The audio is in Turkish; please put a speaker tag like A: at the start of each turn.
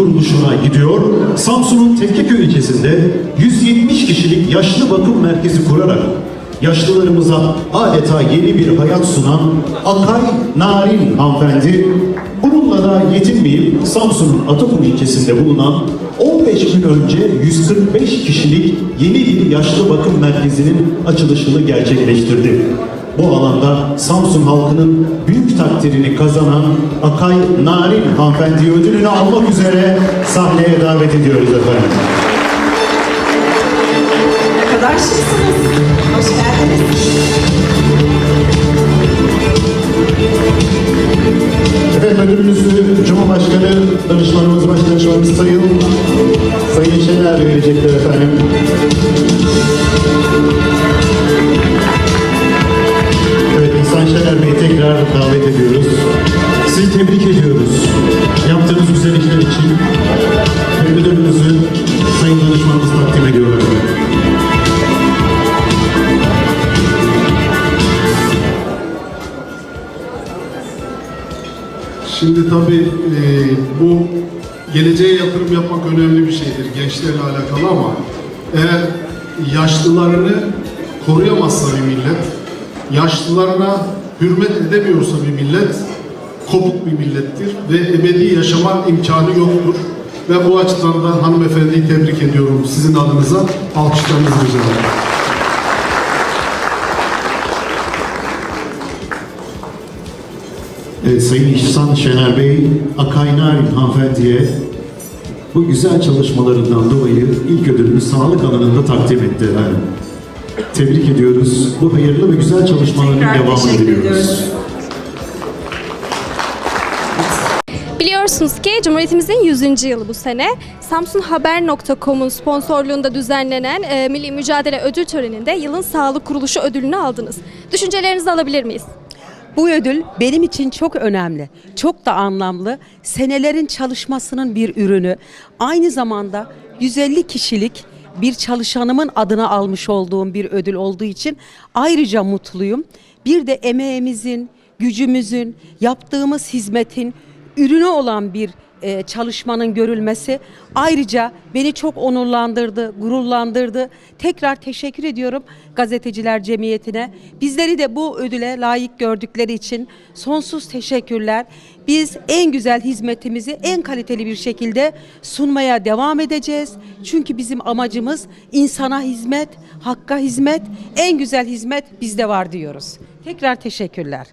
A: kuruluşuna gidiyor. Samsun'un Tekkeköy ilçesinde 170 kişilik yaşlı bakım merkezi kurarak yaşlılarımıza adeta yeni bir hayat sunan Akay Narin hanımefendi bununla da yetinmeyip Samsun'un Atakum ilçesinde bulunan 15 gün önce 145 kişilik yeni bir yaşlı bakım merkezinin açılışını gerçekleştirdi. Bu alanda Samsun halkının büyük takdirini kazanan Akay Narin hanımefendi ödülünü almak üzere sahneye davet ediyoruz efendim.
B: Ne kadar şıksınız. Hoş geldiniz.
A: Efendim ödülümüzü Cumhurbaşkanı danışmanımız, başdanışmanımız Sayın Sayın Şener verecekler efendim.
C: Şimdi tabii e, bu geleceğe yatırım yapmak önemli bir şeydir gençlerle alakalı ama eğer yaşlılarını koruyamazsa bir millet, yaşlılarına hürmet edemiyorsa bir millet kopuk bir millettir ve ebedi yaşama imkanı yoktur. Ve bu açıdan da hanımefendiyi tebrik ediyorum sizin adınıza. Alkışlarınızı rica ederim.
A: Evet, Sayın İhsan Şener Bey, Akay Narin hanımefendiye bu güzel çalışmalarından dolayı ilk ödülünü sağlık alanında takdim etti efendim. Tebrik ediyoruz. Bu hayırlı ve güzel çalışmaların
B: Tekrar
A: devamını diliyoruz.
B: ediyoruz.
D: Biliyorsunuz ki Cumhuriyetimizin 100. yılı bu sene. Samsunhaber.com'un sponsorluğunda düzenlenen e, Milli Mücadele Ödül Töreni'nde yılın sağlık kuruluşu ödülünü aldınız. Düşüncelerinizi alabilir miyiz?
E: Bu ödül benim için çok önemli, çok da anlamlı. Senelerin çalışmasının bir ürünü. Aynı zamanda 150 kişilik bir çalışanımın adına almış olduğum bir ödül olduğu için ayrıca mutluyum. Bir de emeğimizin, gücümüzün, yaptığımız hizmetin ürünü olan bir e, çalışmanın görülmesi ayrıca beni çok onurlandırdı, gururlandırdı. Tekrar teşekkür ediyorum Gazeteciler Cemiyeti'ne. Bizleri de bu ödüle layık gördükleri için sonsuz teşekkürler. Biz en güzel hizmetimizi en kaliteli bir şekilde sunmaya devam edeceğiz. Çünkü bizim amacımız insana hizmet, hakka hizmet, en güzel hizmet bizde var diyoruz. Tekrar teşekkürler.